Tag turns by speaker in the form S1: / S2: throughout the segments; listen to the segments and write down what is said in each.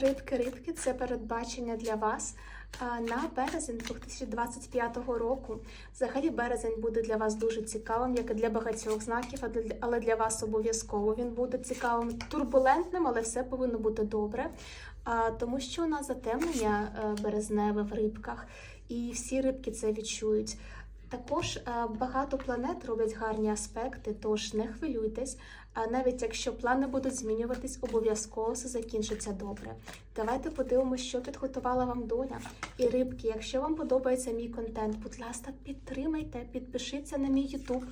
S1: Рибки, рибки це передбачення для вас на березень 2025 року. Взагалі, березень буде для вас дуже цікавим, як і для багатьох знаків, але для вас обов'язково він буде цікавим, турбулентним, але все повинно бути добре. Тому що у нас затемнення е, березневе в рибках, і всі рибки це відчують. Також е, багато планет роблять гарні аспекти, тож не хвилюйтесь. А навіть якщо плани будуть змінюватись, обов'язково все закінчиться добре. Давайте подивимося, що підготувала вам доля. І рибки, якщо вам подобається мій контент, будь ласка, підтримайте, підпишіться на мій Ютуб,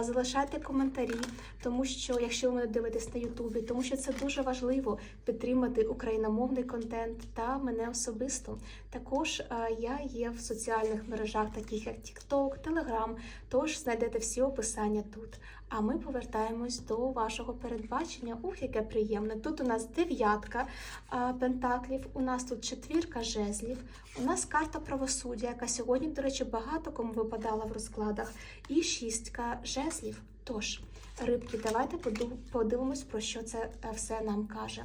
S1: залишайте коментарі, тому що якщо ви мене дивитесь на Ютубі, тому що це дуже важливо підтримати україномовний контент та мене особисто. Також я є в соціальних мережах, таких як TikTok, Telegram, тож знайдете всі описання тут. А ми повертаємось до вашого передбачення. Ух, яке приємне! Тут у нас дев'ятка пентаклів, у нас тут четвірка жезлів, у нас карта правосуддя, яка сьогодні, до речі, багато кому випадала в розкладах, і шістка жезлів. Тож, рибки, давайте подивимось, про що це е, все нам каже.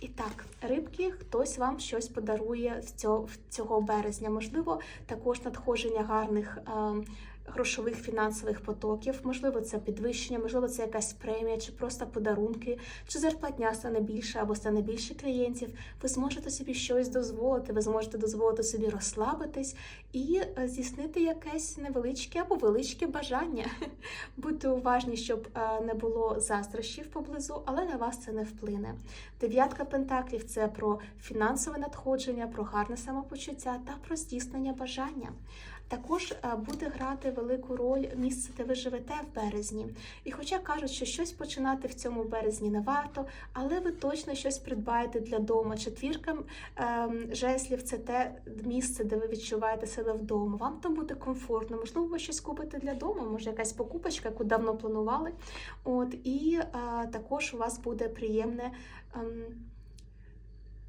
S1: І так, рибки, хтось вам щось подарує в цього березня. Можливо, також надходження гарних. е, Грошових фінансових потоків, можливо, це підвищення, можливо, це якась премія, чи просто подарунки, чи зарплатня стане більше або стане більше клієнтів. Ви зможете собі щось дозволити, ви зможете дозволити собі розслабитись і е, здійснити якесь невеличке або величке бажання. Будьте уважні, щоб е, не було заздрощів поблизу, але на вас це не вплине. Дев'ятка пентаклів це про фінансове надходження, про гарне самопочуття та про здійснення бажання. Також е, буде грати велику роль місце, де ви живете в березні. І хоча кажуть, що щось починати в цьому березні не варто, але ви точно щось придбаєте для дому. Четвірка ем, жеслів це те місце, де ви відчуваєте себе вдома. Вам там буде комфортно. Можливо, ви щось купите для дому, може якась покупочка, яку давно планували. От і е, також у вас буде приємне. ем,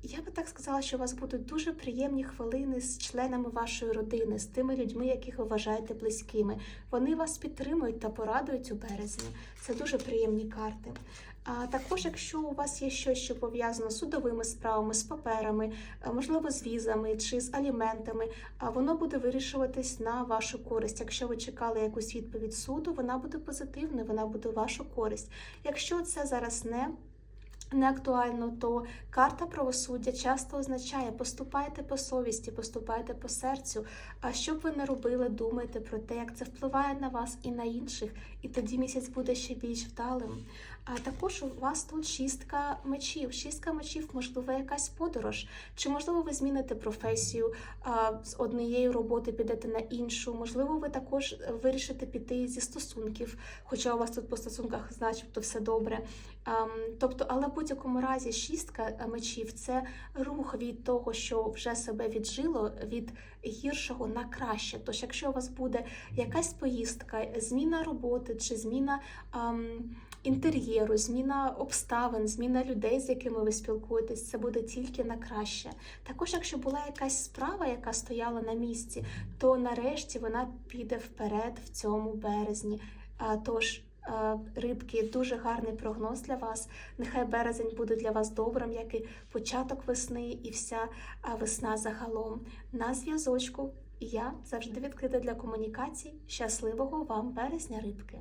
S1: я би так сказала, що у вас будуть дуже приємні хвилини з членами вашої родини, з тими людьми, яких ви вважаєте близькими. Вони вас підтримують та порадують у березні. Це дуже приємні карти. А також, якщо у вас є щось, що пов'язано з судовими справами, з паперами, е, можливо, з візами чи з аліментами, воно буде вирішуватись на вашу користь. Якщо ви чекали якусь відповідь суду, вона буде позитивною, вона буде в вашу користь. Якщо це зараз не не актуально, то карта правосуддя часто означає поступайте по совісті, поступайте по серцю. А що б ви не робили, думайте про те, як це впливає на вас і на інших, і тоді місяць буде ще більш вдалим. А також у вас тут шістка мечів. Шістка мечів, можливо, якась подорож. Чи можливо ви зміните професію а, з однієї роботи підете на іншу? Можливо, ви також вирішите піти зі стосунків, хоча у вас тут по стосунках, начебто, все добре. Ам, тобто, але будь-якому разі шістка мечів це рух від того, що вже себе віджило, від гіршого на краще. Тож, якщо у вас буде якась поїздка, зміна роботи чи зміна ам, інтер'єру, зміна обставин, зміна людей, з якими ви спілкуєтесь, це буде тільки на краще. Також, якщо була якась справа, яка стояла на місці, то нарешті вона піде вперед в цьому березні. А, Тож Е, Рибки, дуже гарний прогноз для вас. Нехай березень буде для вас добрим, як і початок весни, і вся е, весна загалом. На зв'язочку я завжди відкрита для комунікацій. Щасливого вам березня, рибки!